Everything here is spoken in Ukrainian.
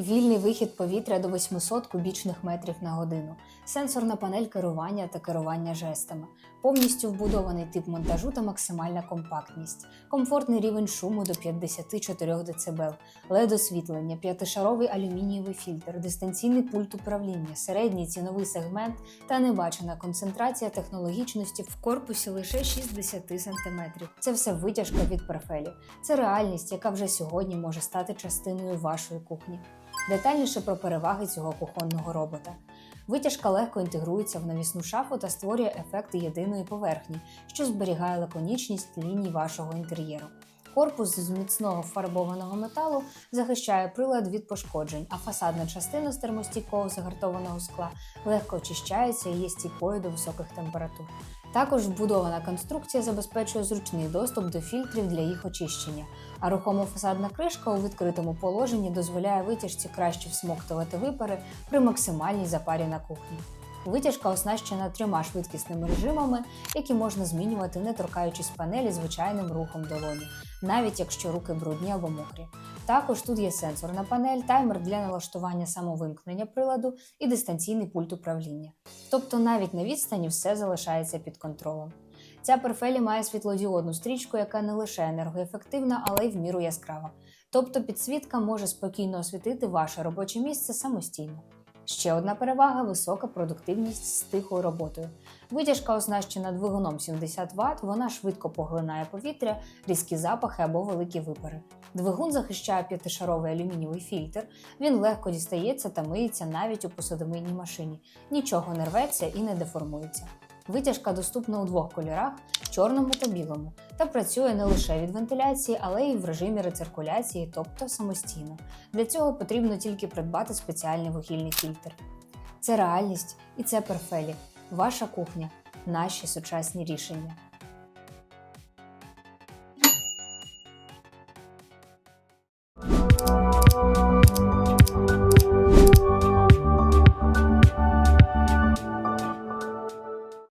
Вільний вихід повітря до 800 кубічних метрів на годину, сенсорна панель керування та керування жестами, повністю вбудований тип монтажу та максимальна компактність, комфортний рівень шуму до 54 дБ, led освітлення, п'ятишаровий алюмінієвий фільтр, дистанційний пульт управління, середній ціновий сегмент та небачена концентрація технологічності в корпусі лише 60 см. Це все витяжка від перфелі. Це реальність, яка вже сьогодні може стати частиною вашої кухні. Детальніше про переваги цього кухонного робота. Витяжка легко інтегрується в навісну шафу та створює ефект єдиної поверхні, що зберігає лаконічність ліній вашого інтер'єру. Корпус з міцного фарбованого металу захищає прилад від пошкоджень, а фасадна частина з термостійкого загартованого скла легко очищається і є стійкою до високих температур. Також вбудована конструкція забезпечує зручний доступ до фільтрів для їх очищення, а рухома фасадна кришка у відкритому положенні дозволяє витяжці краще всмоктувати випари при максимальній запарі на кухні. Витяжка оснащена трьома швидкісними режимами, які можна змінювати, не торкаючись панелі звичайним рухом долоні, навіть якщо руки брудні або мокрі. Також тут є сенсорна панель, таймер для налаштування самовимкнення приладу і дистанційний пульт управління. Тобто навіть на відстані все залишається під контролем. Ця перфелі має світлодіодну стрічку, яка не лише енергоефективна, але й в міру яскрава. Тобто підсвітка може спокійно освітити ваше робоче місце самостійно. Ще одна перевага висока продуктивність з тихою роботою. Витяжка оснащена двигуном 70 Вт, вона швидко поглинає повітря, різкі запахи або великі випари. Двигун захищає п'ятишаровий алюмінієвий фільтр, він легко дістається та миється навіть у посудомийній машині, нічого не рветься і не деформується. Витяжка доступна у двох кольорах чорному та білому, та працює не лише від вентиляції, але й в режимі рециркуляції, тобто самостійно. Для цього потрібно тільки придбати спеціальний вугільний фільтр. Це реальність і це перфелі, ваша кухня, наші сучасні рішення.